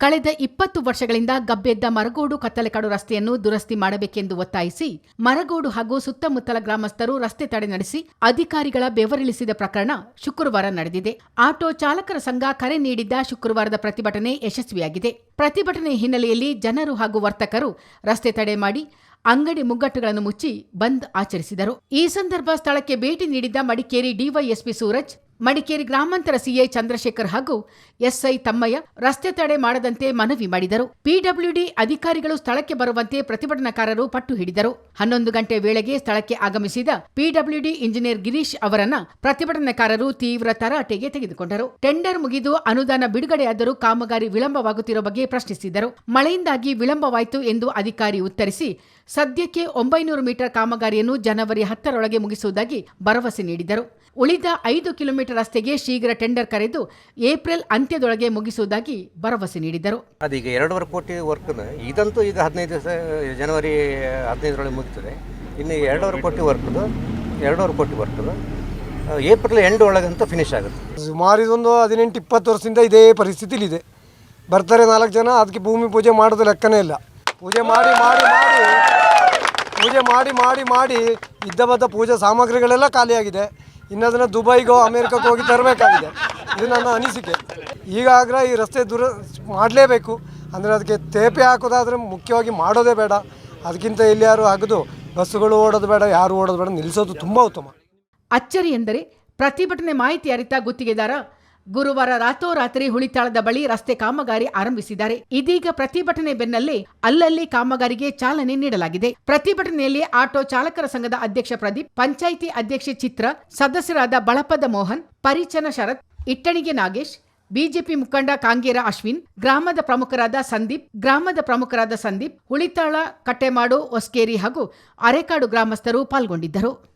ಕಳೆದ ಇಪ್ಪತ್ತು ವರ್ಷಗಳಿಂದ ಗಬ್ಬೆದ್ದ ಮರಗೋಡು ಕತ್ತಲೆಕಾಡು ರಸ್ತೆಯನ್ನು ದುರಸ್ತಿ ಮಾಡಬೇಕೆಂದು ಒತ್ತಾಯಿಸಿ, ಮರಗೋಡು ಹಾಗೂ ಸುತ್ತಮುತ್ತಲ ಗ್ರಾಮಸ್ಥರು ರಸ್ತೆ ತಡೆ ನಡೆಸಿ ಅಧಿಕಾರಿಗಳ ಬೆವರಿಳಿಸಿದ ಪ್ರಕರಣ ಶುಕ್ರವಾರ ನಡೆದಿದೆ. ಆಟೋ ಚಾಲಕರ ಸಂಘ ಕರೆ ನೀಡಿದ್ದ ಶುಕ್ರವಾರದ ಪ್ರತಿಭಟನೆ ಯಶಸ್ವಿಯಾಗಿದೆ. ಪ್ರತಿಭಟನೆ ಹಿನ್ನೆಲೆಯಲ್ಲಿ ಜನರು ಹಾಗೂ ವರ್ತಕರು ರಸ್ತೆ ತಡೆ ಮಾಡಿ ಅಂಗಡಿ ಮುಗ್ಗಟ್ಟುಗಳನ್ನು ಮುಚ್ಚಿ ಬಂದ್ ಆಚರಿಸಿದರು. ಈ ಸಂದರ್ಭ ಸ್ಥಳಕ್ಕೆ ಭೇಟಿ ನೀಡಿದ್ದ ಮಡಿಕೇರಿ ಡಿವೈಎಸ್ಪಿ ಸೂರಜ್ ಮಡಿಕೇರಿ ಗ್ರಾಮಾಂತರ ಸಿಐ ಚಂದ್ರಶೇಖರ್ ಹಾಗೂ ಎಸ್ಐ ತಮ್ಮಯ್ಯ ರಸ್ತೆ ತಡೆ ಮಾಡದಂತೆ ಮನವಿ ಮಾಡಿದರು. ಪಿಡಬ್ಲ್ಯೂಡಿ ಅಧಿಕಾರಿಗಳು ಸ್ಥಳಕ್ಕೆ ಬರುವಂತೆ ಪ್ರತಿಭಟನಾಕಾರರು ಪಟ್ಟು ಹಿಡಿದರು. ಹನ್ನೊಂದು ಗಂಟೆ ವೇಳೆಗೆ ಸ್ಥಳಕ್ಕೆ ಆಗಮಿಸಿದ ಪಿಡಬ್ಲ್ಯೂಡಿ ಇಂಜಿನಿಯರ್ ಗಿರೀಶ್ ಅವರನ್ನ ಪ್ರತಿಭಟನಾಕಾರರು ತೀವ್ರ ತರಾಟೆಗೆ ತೆಗೆದುಕೊಂಡರು. ಟೆಂಡರ್ ಮುಗಿದು ಅನುದಾನ ಬಿಡುಗಡೆಯಾದರೂ ಕಾಮಗಾರಿ ವಿಳಂಬವಾಗುತ್ತಿರುವ ಬಗ್ಗೆ ಪ್ರಶ್ನಿಸಿದರು. ಮಳೆಯಿಂದಾಗಿ ವಿಳಂಬವಾಯಿತು ಎಂದು ಅಧಿಕಾರಿ ಉತ್ತರಿಸಿ, ಸದ್ಯಕ್ಕೆ ಒಂಬೈನೂರು ಮೀಟರ್ ಕಾಮಗಾರಿಯನ್ನು ಜನವರಿ ಹತ್ತರೊಳಗೆ ಮುಗಿಸುವುದಾಗಿ ಭರವಸೆ ನೀಡಿದರು. ಉಳಿದ ಐದು ಕಿಲೋಮೀಟರ್ ರಸ್ತೆಗೆ ಶೀಘ್ರ ಟೆಂಡರ್ ಕರೆದು ಏಪ್ರಿಲ್ ಅಂತ್ಯದೊಳಗೆ ಮುಗಿಸುವುದಾಗಿ ಭರವಸೆ ನೀಡಿದರು. ಅದೀಗ ಎರಡೂವರೆ ಕೋಟಿ ವರ್ಕ್ ಇದಂತೂ ಈಗ ಹದಿನೈದು ದಿವಸ ಜನವರಿ ಹದಿನೈದರೊಳಗೆ ಮುಗಿತದೆ. ಇನ್ನು ಎರಡೂವರೆ ಕೋಟಿ ವರ್ಕ್ದು ಎರಡೂವರೆ ಕೋಟಿ ವರ್ಕ್ದು ಏಪ್ರಿಲ್ ಎಂಡ್ ಒಳಗಂತೂ ಫಿನಿಶ್ ಆಗುತ್ತೆ. ಸುಮಾರು ಇದೊಂದು ಹದಿನೆಂಟು ಇಪ್ಪತ್ತು ವರ್ಷದಿಂದ ಇದೇ ಪರಿಸ್ಥಿತಿಲಿದೆ ಬರ್ತಾರೆ ನಾಲ್ಕು ಜನ ಅದಕ್ಕೆ ಭೂಮಿ ಪೂಜೆ ಮಾಡೋದು ಲೆಕ್ಕನೇ ಇಲ್ಲ. ಪೂಜೆ ಮಾಡಿ ಮಾಡಿ ಮಾಡಿ ಪೂಜೆ ಮಾಡಿ ಮಾಡಿ ಮಾಡಿ ಇದ್ದ ಬದ್ದ ಪೂಜಾ ಸಾಮಗ್ರಿಗಳೆಲ್ಲ ಖಾಲಿಯಾಗಿದೆ. ಇನ್ನು ಅದನ್ನು ದುಬೈಗೋ ಅಮೇರಿಕಕ್ಕೆ ಹೋಗಿ ತರಬೇಕಾಗಿದೆ. ಇದು ನನ್ನ ಅನಿಸಿಕೆ. ಈಗಾಗ್ರೆ ಈ ರಸ್ತೆ ದೂರ ಮಾಡಲೇಬೇಕು. ಅಂದರೆ ಅದಕ್ಕೆ ತೇಪೆ ಹಾಕೋದಾದ್ರೆ ಮುಖ್ಯವಾಗಿ ಮಾಡೋದೇ ಬೇಡ. ಅದಕ್ಕಿಂತ ಎಲ್ಲಿಯಾರು ಅಗದು ಬಸ್ಸುಗಳು ಓಡೋದು ಬೇಡ, ಯಾರು ಓಡೋದು ಬೇಡ ನಿಲ್ಲಿಸೋದು ತುಂಬ ಉತ್ತಮ. ಅಚ್ಚರಿ ಎಂದರೆ ಪ್ರತಿಭಟನೆ ಮಾಹಿತಿ ಅರಿತ ಗುತ್ತಿಗೆದಾರ ಗುರುವಾರ ರಾತ್ರೋರಾತ್ರಿ ಹುಳಿತಾಳದ ಬಳಿ ರಸ್ತೆ ಕಾಮಗಾರಿ ಆರಂಭಿಸಿದ್ದಾರೆ. ಇದೀಗ ಪ್ರತಿಭಟನೆ ಬೆನ್ನಲ್ಲೇ ಅಲ್ಲಲ್ಲಿ ಕಾಮಗಾರಿಗೆ ಚಾಲನೆ ನೀಡಲಾಗಿದೆ. ಪ್ರತಿಭಟನೆಯಲ್ಲಿ ಆಟೋ ಚಾಲಕರ ಸಂಘದ ಅಧ್ಯಕ್ಷ ಪ್ರದೀಪ್, ಪಂಚಾಯಿತಿ ಅಧ್ಯಕ್ಷೆ ಚಿತ್ರ, ಸದಸ್ಯರಾದ ಬಳಪದ ಮೋಹನ್, ಪರಿಚನ ಶರತ್, ಇಟ್ಟಣಿಗೆ ನಾಗೇಶ್, ಬಿಜೆಪಿ ಮುಖಂಡ ಕಾಂಗೇರ ಅಶ್ವಿನ್, ಗ್ರಾಮದ ಪ್ರಮುಖರಾದ ಸಂದೀಪ್, ಗ್ರಾಮದ ಪ್ರಮುಖರಾದ ಸಂದೀಪ್, ಹುಳಿತಾಳ, ಕಟ್ಟೆಮಾಡು, ಹೊಸ್ಕೇರಿ ಹಾಗೂ ಅರೆಕಾಡು ಗ್ರಾಮಸ್ಥರು ಪಾಲ್ಗೊಂಡಿದ್ದರು.